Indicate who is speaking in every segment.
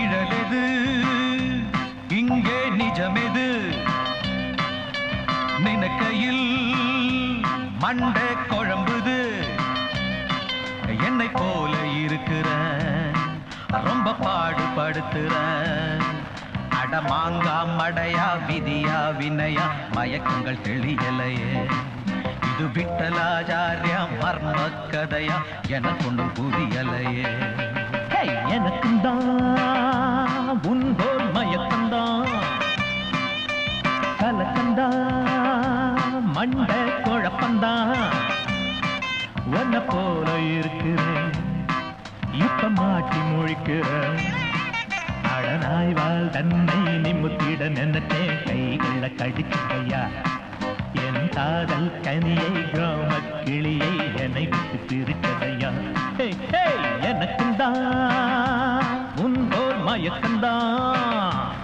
Speaker 1: நிழலெது இங்கே நிஜமெது? நினைக்கையில் மண்டை குழம்புது. என்னை போல இருக்கிற ரொம்ப பாடுபடுத்துற. அடமாங்கா மடையா விதியா வினையா மயக்கங்கள் தெளியலையே. இது விட்டலாச்சாரியா மர்ம கதையா எனக்கு ஒன்றும் புரியலையே. எனக்கும் தான் உன்போல் மயக்கந்தா? கலக்கந்தா? மண்ட குழப்பந்தா? உன்னை போல இருக்கிறேன். இப்ப மாட்டி முழிக்கிறேன். அழனாய்வால் தன்னை நிமித்திட நினைத்தேன். கைகள கடிச்சுக்கையா என் காதல் கனியை கிராம கிளியை என்னை விட்டு பிரிச்சதையா ஹே, எனக்கும் தான் உன்போர் மயக்கம்தான்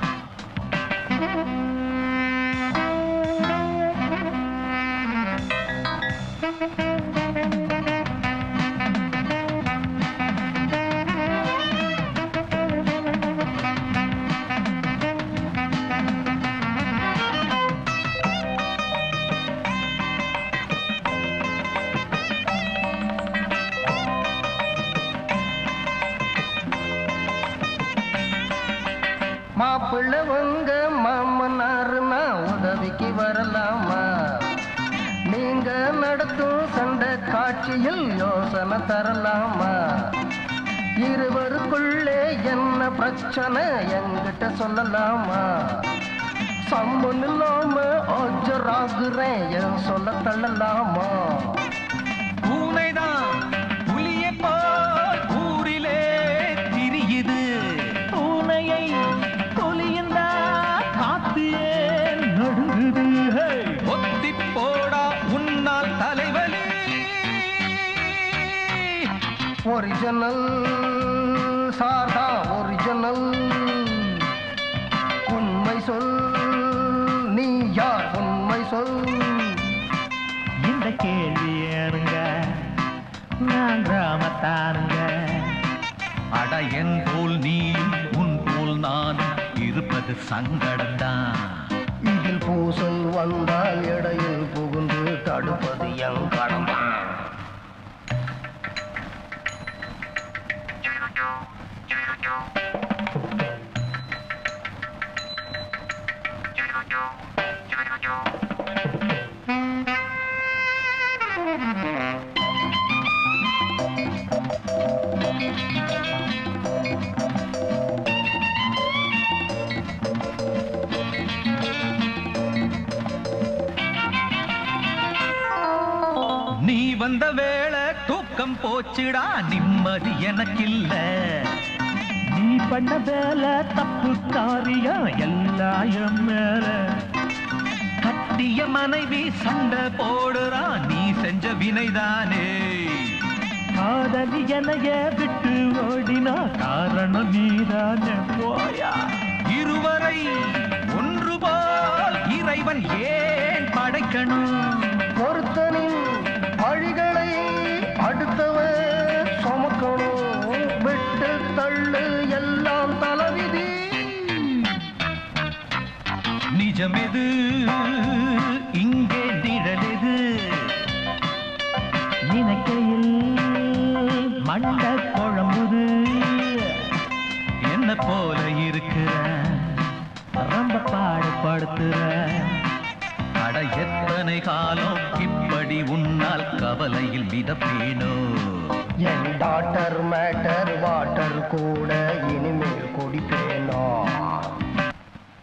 Speaker 2: மாப்பிள்ளை உங்க மாமனாருன்னா உதவிக்கு வரலாமா? நீங்க நடத்தும் சண்டை காட்சியில் யோசனை தரலாமா? இருவருக்குள்ளே என்ன பிரச்சனை? என்கிட்ட சொல்லலாமா? சம்பன் இல்லாம ஆஜராகுறேன் என் சொல்ல தள்ளலாமா?
Speaker 1: பூனைதான்
Speaker 2: ஒரிஜினல் சாரா ஒரிஜினல் உண்மை சொல் நீ யார் உண்மை சொல்?
Speaker 1: இந்த கேள்வி ஏனுங்க நான் கிராமத்தானுங்க. அட என் போல் நீ உன் போல் நான் இருப்பது சங்கடம்தான்.
Speaker 2: இதில் பூசல் வந்தால் இடையில் புகுந்து தடுப்பது என் கடம்தான்
Speaker 1: வந்த வேளை தூக்கம் போச்சுடா நிம்மதி எனக்கில்ல. நீ பண்ண வேலை தப்பு காரியம் எல்லாயும் மேல கட்டிய மனைவி சண்டை போடுறா நீ செஞ்ச வினைதானே. காதலி எனைய விட்டு ஓடினா காரணம் நீதானே. போயா. இருவரை ஒன்று போல் இறைவன் ஏன் படைக்கணும்?
Speaker 2: பொருத்தனின் வழிகள்
Speaker 1: நிஜமெது இங்கே நிழலெது நினைக்கையில் மண்ட குழம்புது. என்ன போல இருக்கிற ரொம்ப பாடுபடுத்துற. அட எத்தனை காலம் இப்படி உன்னால் கவலையில் மிதப்பேனோ?
Speaker 2: என் டாட்டர் மேட்டர் வாட்டர் கூட இனிமே